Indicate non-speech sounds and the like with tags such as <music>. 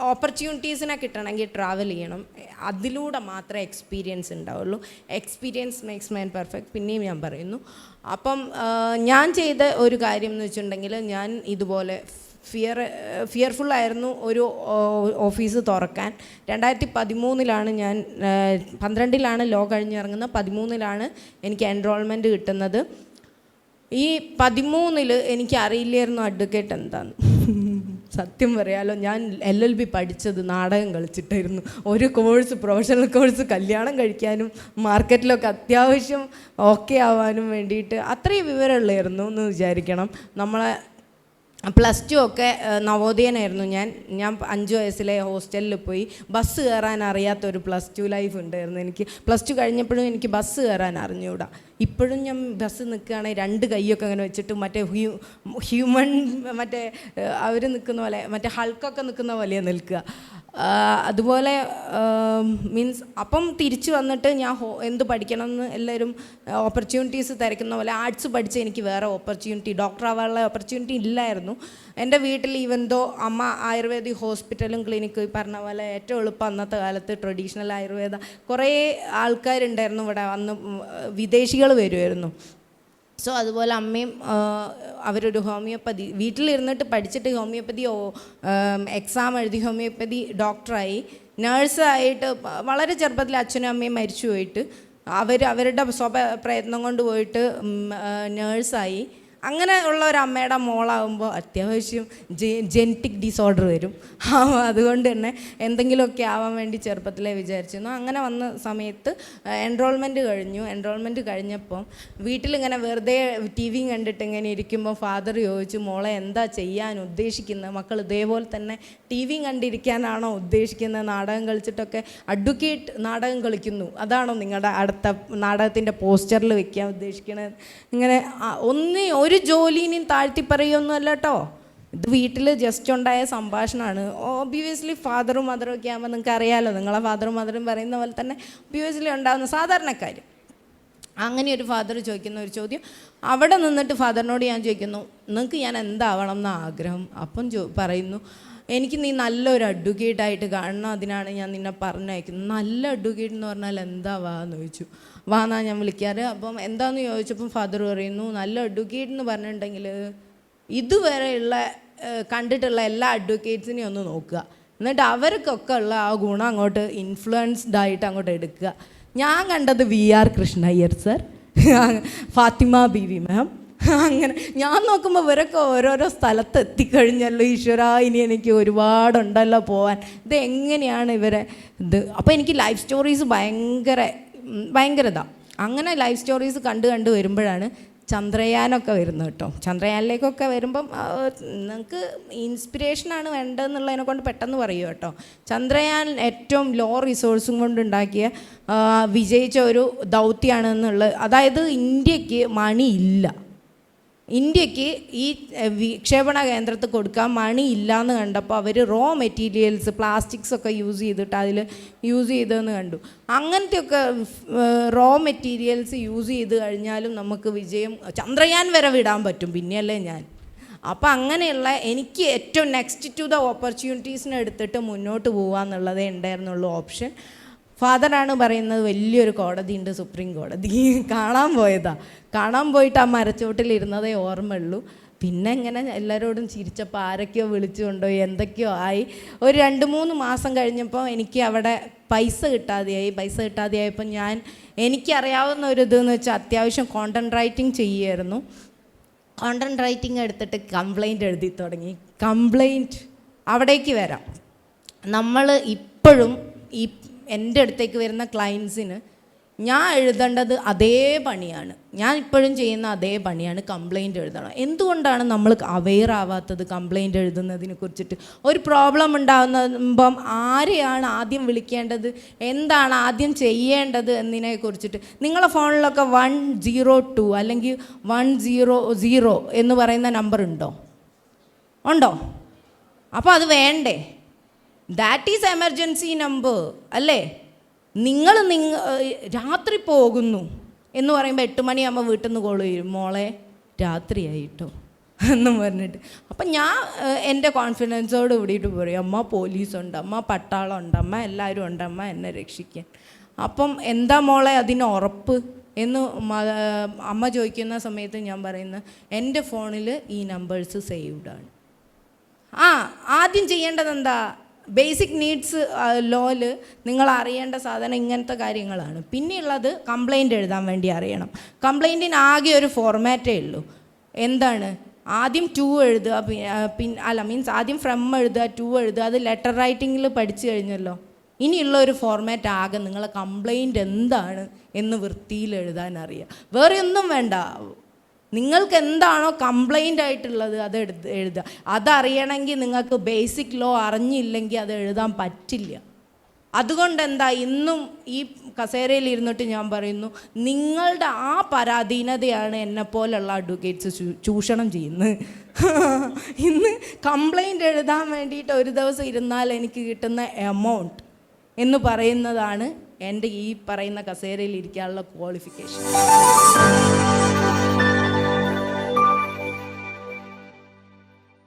ഓപ്പർച്യൂണിറ്റീസിനെ കിട്ടണമെങ്കിൽ ട്രാവൽ ചെയ്യണം. അതിലൂടെ മാത്രമേ എക്സ്പീരിയൻസ് ഉണ്ടാവുള്ളൂ. എക്സ്പീരിയൻസ് മേക്സ് മാൻ പെർഫെക്റ്റ് പിന്നെയും ഞാൻ പറയുന്നു. അപ്പം ഞാൻ ചെയ്ത ഒരു കാര്യം എന്ന് വെച്ചിട്ടുണ്ടെങ്കിൽ ഞാൻ ഇതുപോലെ ഫിയർ ഫിയർഫുള്ളായിരുന്നു ഒരു ഓഫീസ് തുറക്കാൻ. രണ്ടായിരത്തി പതിമൂന്നിലാണ് ഞാൻ പന്ത്രണ്ടിലാണ് ലോ കഴിഞ്ഞിറങ്ങുന്നത്. പതിമൂന്നിലാണ് എനിക്ക് എൻറോൾമെന്റ് കിട്ടുന്നത്. ഈ പതിമൂന്നിൽ എനിക്ക് അറിയില്ലായിരുന്നു അഡ്വക്കേറ്റ് എന്താന്ന്. സത്യം പറയാലോ ഞാൻ എൽ എൽ ബി പഠിച്ചത് നാടകം കളിച്ചിട്ടായിരുന്നു. ഒരു കോഴ്സ് പ്രൊഫഷണൽ കോഴ്സ് കല്യാണം കഴിക്കാനും മാർക്കറ്റിലൊക്കെ അത്യാവശ്യം ഓക്കെ ആവാനും വേണ്ടിയിട്ട് അത്രയും വിവരമുള്ളായിരുന്നു എന്ന് വിചാരിക്കണം. നമ്മളെ പ്ലസ് ടു ഒക്കെ നവോദയനായിരുന്നു ഞാൻ. ഞാൻ അഞ്ച് വയസ്സിലെ ഹോസ്റ്റലിൽ പോയി. ബസ് കയറാൻ അറിയാത്ത ഒരു പ്ലസ് ടു ലൈഫ് ഉണ്ടായിരുന്നു എനിക്ക്. പ്ലസ് ടു കഴിഞ്ഞപ്പോഴും എനിക്ക് ബസ് കയറാൻ അറിഞ്ഞുകൂടാ ഇപ്പോഴും ഞാൻ ബസ് നിൽക്കുകയാണെങ്കിൽ രണ്ട് കൈയൊക്കെ അങ്ങനെ വെച്ചിട്ട് മറ്റേ ഹ്യൂ ഹ്യൂമൻ മറ്റേ അവർ നിൽക്കുന്ന പോലെ മറ്റേ ഹൾക്കൊക്കെ നിൽക്കുന്ന പോലെയാണ് നിൽക്കുക. അതുപോലെ മീൻസ് അപ്പം തിരിച്ചു വന്നിട്ട് ഞാൻ എന്ത് പഠിക്കണം എന്ന് എല്ലാവരും ഓപ്പർച്യൂണിറ്റീസ് തിരക്കുന്ന പോലെ ആർട്സ് പഠിച്ച് എനിക്ക് വേറെ ഓപ്പർച്യൂണിറ്റി ഡോക്ടർ ആവാനുള്ള ഓപ്പർച്യൂണിറ്റി ഇല്ലായിരുന്നു. എന്റെ വീട്ടിൽ ഈവൻ ദോ അമ്മ ആയുർവേദിക് ഹോസ്പിറ്റലും ക്ലിനിക്കും ഈ പറഞ്ഞ പോലെ ഏറ്റവും എളുപ്പം അന്നത്തെ കാലത്ത് ട്രഡീഷണൽ ആയുർവേദ കുറേ ആൾക്കാരുണ്ടായിരുന്നു ഇവിടെ വന്ന് വിദേശികൾ വരുമായിരുന്നു സോ അതുപോലെ അമ്മയും അവരൊരു ഹോമിയോപ്പതി വീട്ടിലിരുന്നിട്ട് പഠിച്ചിട്ട് ഹോമിയോപ്പതി എക്സാം എഴുതി ഹോമിയോപ്പതി ഡോക്ടറായി. നേഴ്സായിട്ട് വളരെ ചെറുപ്പത്തിൽ അച്ഛനും അമ്മയും മരിച്ചു പോയിട്ട് അവർ അവരുടെ സ്വപ്രയത്നം കൊണ്ട് പോയിട്ട് നേഴ്സായി അങ്ങനെ ഉള്ള ഒരു അമ്മയുടെ മോളാകുമ്പോൾ അത്യാവശ്യം ജെനറ്റിക് ഡിസോർഡർ വരും. അതുകൊണ്ട് തന്നെ എന്തെങ്കിലുമൊക്കെ ആവാൻ വേണ്ടി ചെറുപ്പത്തിലേ വിചാരിച്ചിരുന്നു. അങ്ങനെ വന്ന സമയത്ത് എൻറോൾമെന്റ് കഴിഞ്ഞു. എൻറോൾമെന്റ് കഴിഞ്ഞപ്പം വീട്ടിലിങ്ങനെ വെറുതെ ടി വിയും കണ്ടിട്ട് ഇങ്ങനെ ഇരിക്കുമ്പോൾ ഫാദർ ചോദിച്ചു മോളെ എന്താ ചെയ്യാൻ ഉദ്ദേശിക്കുന്നത് മക്കൾ ഇതേപോലെ തന്നെ ടി വിയും കണ്ടിരിക്കാനാണോ ഉദ്ദേശിക്കുന്നത് നാടകം കളിച്ചിട്ടൊക്കെ അഡ്വക്കേറ്റ് നാടകം കളിക്കുന്നു. അതാണോ നിങ്ങളുടെ അടുത്ത നാടകത്തിന്റെ പോസ്റ്ററിൽ വെക്കാൻ ഉദ്ദേശിക്കുന്നത് ഇങ്ങനെ ഒന്ന് ഒരു ജോലിനെയും താഴ്ത്തി പറയുമൊന്നുമല്ല കേട്ടോ ഇത് വീട്ടിൽ ജസ്റ്റ് ഉണ്ടായ സംഭാഷണമാണ്. ഓബിയസ്ലി ഫാദറും മദറും ഒക്കെ ആകുമ്പോൾ നിങ്ങൾക്ക് അറിയാമല്ലോ നിങ്ങളെ ഫാദറും മദറും പറയുന്ന പോലെ തന്നെ ഒബിയസ്ലി ഉണ്ടാകുന്ന സാധാരണക്കാർ അങ്ങനെ ഒരു ഫാദർ ചോദിക്കുന്ന ഒരു ചോദ്യം. അവിടെ നിന്നിട്ട് ഫാദറിനോട് ഞാൻ ചോദിക്കുന്നു നിങ്ങൾക്ക് ഞാൻ എന്താവണം എന്ന ആഗ്രഹം അപ്പം ചോ പറയുന്നു എനിക്ക് നീ നല്ലൊരു അഡ്വക്കേറ്റ് ആയിട്ട് കാണണം. അതിനാണ് ഞാൻ നിന്നെ പറഞ്ഞയക്കുന്നത്. നല്ല അഡ്വക്കേറ്റ് എന്ന് പറഞ്ഞാൽ എന്താ വാ എന്ന് ചോദിച്ചു. വാന്നാ ഞാൻ വിളിക്കാറ്. അപ്പം എന്താന്ന് ചോദിച്ചപ്പം ഫാദർ പറയുന്നു നല്ല അഡ്വക്കേറ്റ് എന്ന് പറഞ്ഞിട്ടുണ്ടെങ്കിൽ ഇതുവരെയുള്ള കണ്ടിട്ടുള്ള എല്ലാ അഡ്വക്കേറ്റ്സിനെയും ഒന്ന് നോക്കുക. എന്നിട്ട് അവർക്കൊക്കെ ഉള്ള ആ ഗുണം അങ്ങോട്ട് ഇൻഫ്ലുവൻസ്ഡ് ആയിട്ട് അങ്ങോട്ട് എടുക്കുക. ഞാൻ കണ്ടത് V R Krishna Iyer sir <laughs> Fathima B V ma'am അങ്ങനെ ഞാൻ നോക്കുമ്പോൾ ഇവരൊക്കെ ഓരോരോ സ്ഥലത്ത് എത്തിക്കഴിഞ്ഞല്ലോ. ഈശ്വര ഇനി എനിക്ക് ഒരുപാടുണ്ടല്ലോ പോവാൻ. ഇത് എങ്ങനെയാണ് ഇവരെ ഇത്? അപ്പോൾ എനിക്ക് ലൈഫ് സ്റ്റോറീസ് ഭയങ്കര ഭയങ്കര ഇതാണ് അങ്ങനെ ലൈഫ് സ്റ്റോറീസ് കണ്ട് കണ്ട് വരുമ്പോഴാണ് ചന്ദ്രയാനൊക്കെ വരുന്നത് കേട്ടോ. ചന്ദ്രയാനിലേക്കൊക്കെ വരുമ്പം നിങ്ങൾക്ക് ഇൻസ്പിറേഷനാണ് വേണ്ടതെന്നുള്ളതിനെ കൊണ്ട് പെട്ടെന്ന് പറയൂ കേട്ടോ. ചന്ദ്രയാൻ ഏറ്റവും ലോ റിസോഴ്സും കൊണ്ടുണ്ടാക്കിയ വിജയിച്ച ഒരു ദൗത്യമാണെന്നുള്ളത് അതായത് ഇന്ത്യയ്ക്ക് മണിയില്ല. ഇന്ത്യയ്ക്ക് ഈ വിക്ഷേപണ കേന്ദ്രത്തിൽ കൊടുക്കാൻ മണി ഇല്ലയെന്ന് കണ്ടപ്പോൾ അവർ റോ മെറ്റീരിയൽസ് പ്ലാസ്റ്റിക്സ് ഒക്കെ യൂസ് ചെയ്തിട്ട് അതിൽ യൂസ് ചെയ്തതെന്ന് കണ്ടു. അങ്ങനത്തെയൊക്കെ റോ മെറ്റീരിയൽസ് യൂസ് ചെയ്ത് കഴിഞ്ഞാലും നമുക്ക് വിജയം ചന്ദ്രയാൻ വരെ വിടാൻ പറ്റും പിന്നെയല്ലേ ഞാൻ. അപ്പോൾ അങ്ങനെയുള്ള എനിക്ക് ഏറ്റവും നെക്സ്റ്റ് ടു ദ ഓപ്പർച്യൂണിറ്റീസിനെ എടുത്തിട്ട് മുന്നോട്ട് പോകാമെന്നുള്ളതേ ഉണ്ടായിരുന്നുള്ളൂ ഓപ്ഷൻ ഫാദറാണ് പറയുന്നത് വലിയൊരു കോടതി ഉണ്ട് സുപ്രീം കോടതി. <laughs> കാണാൻ പോയതാ. കാണാൻ പോയിട്ട് ആ മരച്ചോട്ടിലിരുന്നതേ ഓർമ്മയുള്ളൂ. പിന്നെ ഇങ്ങനെ എല്ലാവരോടും ചിരിച്ചപ്പോൾ ആരൊക്കെയോ വിളിച്ചു കൊണ്ടുപോയി എന്തൊക്കെയോ ആയി. ഒരു രണ്ട് മൂന്ന് മാസം കഴിഞ്ഞപ്പോൾ എനിക്ക് അവിടെ പൈസ കിട്ടാതെയായി. പൈസ കിട്ടാതെയായപ്പോൾ ഞാൻ എനിക്കറിയാവുന്ന ഒരു ഇതെന്ന് വെച്ചാൽ അത്യാവശ്യം കോണ്ടന്റ് റൈറ്റിംഗ് ചെയ്യുമായിരുന്നു കോണ്ടന്റ് റൈറ്റിംഗ് എടുത്തിട്ട് കംപ്ലൈന്റ് എഴുതി തുടങ്ങി. കംപ്ലൈന്റ് അവിടേക്ക് വരാം. നമ്മൾ ഇപ്പോഴും ഈ എന്റെ അടുത്തേക്ക് വരുന്ന ക്ലയൻസിന് ഞാൻ എഴുതേണ്ടത് അതേ പണിയാണ്. ഞാൻ ഇപ്പോഴും ചെയ്യുന്ന അതേ പണിയാണ് കംപ്ലൈന്റ് എഴുതണം. എന്തുകൊണ്ടാണ് നമ്മൾ അവെയർ ആവാത്തത് കംപ്ലൈന്റ് എഴുതുന്നതിനെ കുറിച്ചിട്ട്? ഒരു പ്രോബ്ലം ഉണ്ടാകുമ്പം ആരെയാണ് ആദ്യം വിളിക്കേണ്ടത്? എന്താണ് ആദ്യം ചെയ്യേണ്ടത് എന്നതിനെ കുറിച്ചിട്ട്? നിങ്ങളെ ഫോണിലൊക്കെ വൺ സീറോ ടു അല്ലെങ്കിൽ വൺ സീറോ സീറോ എന്ന് പറയുന്ന നമ്പർ ഉണ്ടോ? ഉണ്ടോ? അപ്പോൾ അത് വേണ്ടേ? ദാറ്റ് ഈസ് എമർജൻസി നമ്പർ അല്ലേ? നിങ്ങൾ നിങ്ങ രാത്രി പോകുന്നു എന്ന് പറയുമ്പോൾ എട്ട് മണിയാകുമ്പോൾ വീട്ടിൽ നിന്ന് കോൾ വരും മോളെ രാത്രിയായിട്ടോ എന്നും പറഞ്ഞിട്ട്. അപ്പം ഞാൻ എന്റെ കോൺഫിഡൻസോട് കൂടിയിട്ട് പറയും അമ്മ പോലീസുണ്ട് അമ്മ പട്ടാളമുണ്ട് അമ്മ എല്ലാവരും ഉണ്ട് അമ്മ എന്നെ രക്ഷിക്കാൻ. അപ്പം എന്താ മോളെ അതിന് ഉറപ്പ് എന്ന് അമ്മ ചോദിക്കുന്ന സമയത്ത് ഞാൻ പറയുന്ന എന്റെ ഫോണിൽ ഈ നമ്പേഴ്സ് സേവ്ഡ് ആണ്. ആ ആദ്യം ചെയ്യേണ്ടത് എന്താ ബേസിക് നീഡ്സ് ലോയിൽ നിങ്ങൾ അറിയേണ്ട സാധനം ഇങ്ങനത്തെ കാര്യങ്ങളാണ്. പിന്നെയുള്ളത് കംപ്ലൈന്റ് എഴുതാൻ വേണ്ടി അറിയണം. കംപ്ലൈന്റിന് ആകെ ഒരു ഫോർമാറ്റേ ഉള്ളൂ. എന്താണ്? ആദ്യം ടു എഴുതുക പി- ആ, പിൻ അല്ല മീൻസ് ആദ്യം ഫ്രം എഴുതുക ടു എഴുതുക അത് ലെറ്റർ റൈറ്റിങ്ങിൽ പഠിച്ചു കഴിഞ്ഞല്ലോ. ഇനിയുള്ള ഒരു ഫോർമാറ്റ് ആകെ നിങ്ങളെ കംപ്ലൈന്റ് എന്താണ് എന്ന് വൃത്തിയിൽ എഴുതാൻ അറിയാം വേറെ ഒന്നും വേണ്ട. നിങ്ങൾക്ക് എന്താണോ കംപ്ലൈന്റ് ആയിട്ടുള്ളത് അത് എഴുത എഴുതുക. അതറിയണമെങ്കിൽ നിങ്ങൾക്ക് ബേസിക് ലോ അറിഞ്ഞില്ലെങ്കിൽ അത് എഴുതാൻ പറ്റില്ല. അതുകൊണ്ട് എന്താ ഇന്നും ഈ കസേരയിൽ ഇരുന്നിട്ട് ഞാൻ പറയുന്നു നിങ്ങളുടെ ആ പരാധീനതയാണ് എന്നെപ്പോലുള്ള അഡ്വക്കേറ്റ്സ് ചൂഷണം ചെയ്യുന്നത്. <laughs> ഇന്ന് കംപ്ലൈന്റ് എഴുതാൻ വേണ്ടിയിട്ട് ഒരു ദിവസം ഇരുന്നാൽ എനിക്ക് കിട്ടുന്ന എമൗണ്ട് എന്ന് പറയുന്നതാണ് എന്റെ ഈ പറയുന്ന കസേരയിൽ ഇരിക്കാനുള്ള ക്വാളിഫിക്കേഷൻ